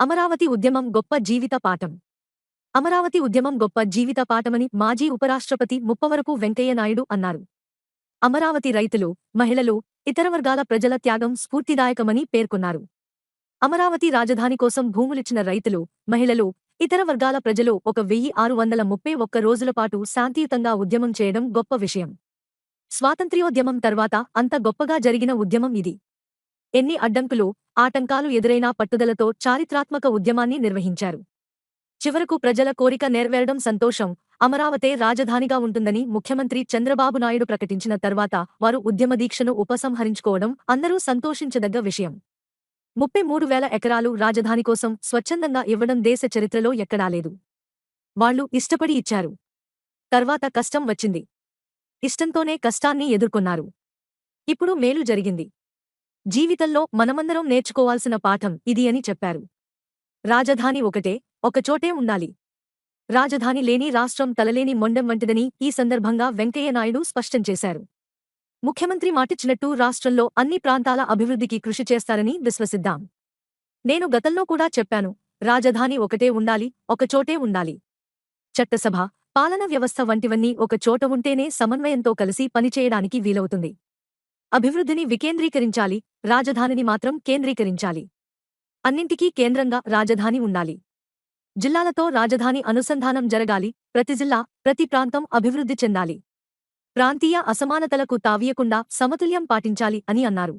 అమరావతి ఉద్యమం గొప్ప జీవిత పాఠం. అమరావతి ఉద్యమం గొప్ప జీవిత పాఠమని మాజీ ఉపరాష్ట్రపతి ముప్పవరపు వెంకయ్యనాయుడు అన్నారు. అమరావతి రైతులు మహిళలు ఇతర వర్గాల ప్రజల త్యాగం స్ఫూర్తిదాయకమని పేర్కొన్నారు. అమరావతి రాజధాని కోసం భూములిచ్చిన రైతులు మహిళలు ఇతర వర్గాల ప్రజలు ఒక వెయ్యి ఆరు వందల ముప్పై ఒక్క రోజుల పాటు శాంతియుతంగా ఉద్యమం చేయడం గొప్ప విషయం. స్వాతంత్ర్యోద్యమం తర్వాత అంత గొప్పగా జరిగిన ఉద్యమం ఇది. ఎన్ని అడ్డంకులు ఆటంకాలు ఎదురైనా పట్టుదలతో చారిత్రాత్మక ఉద్యమాన్ని నిర్వహించారు. చివరకు ప్రజల కోరిక నెరవేరడం సంతోషం అమరావతే రాజధానిగా ఉంటుందని ముఖ్యమంత్రి చంద్రబాబు నాయుడు ప్రకటించిన తర్వాత వారు ఉద్యమదీక్షను ఉపసంహరించుకోవడం అందరూ సంతోషించదగ్గ విషయం. ముప్పై మూడు వేల ఎకరాలు రాజధాని కోసం స్వచ్ఛందంగా ఇవ్వడం దేశ చరిత్రలో ఎక్కడా లేదు. వాళ్ళు ఇష్టపడి ఇచ్చారు. తర్వాత కష్టం వచ్చింది. ఇష్టంతోనే కష్టాన్ని ఎదుర్కొన్నారు. ఇప్పుడు మేలు జరిగింది. జీవితంలో మనమందరం నేర్చుకోవాల్సిన పాఠం ఇది అని చెప్పారు. రాజధాని ఒకటే ఒకచోటే ఉండాలి. రాజధాని లేని రాష్ట్రం తలలేని మొండం వంటిదని ఈ సందర్భంగా వెంకయ్యనాయుడు స్పష్టం చేశారు. ముఖ్యమంత్రి మాటిచ్చినట్టు రాష్ట్రంలో అన్ని ప్రాంతాల అభివృద్ధికి కృషి చేస్తారని విశ్వసిద్దాం. నేను గతంలో కూడా చెప్పాను రాజధాని ఒకటే ఉండాలి ఒకచోటే ఉండాలి. చట్టసభ పాలన వ్యవస్థ వంటివన్నీ ఒక చోట ఉంటేనే సమన్వయంతో కలిసి పనిచేయడానికి వీలవుతుంది. అభివృద్ధిని వికేంద్రీకరించాలి రాజధానిని మాత్రం కేంద్రీకరించాలి. అన్నింటికీ కేంద్రంగా రాజధాని ఉండాలి. జిల్లాలతో రాజధాని అనుసంధానం జరగాలి ప్రతి జిల్లా ప్రతి ప్రాంతం అభివృద్ధి చెందాలి. ప్రాంతీయ అసమానతలకు తావీయకుండా సమతుల్యం పాటించాలి అని అన్నారు.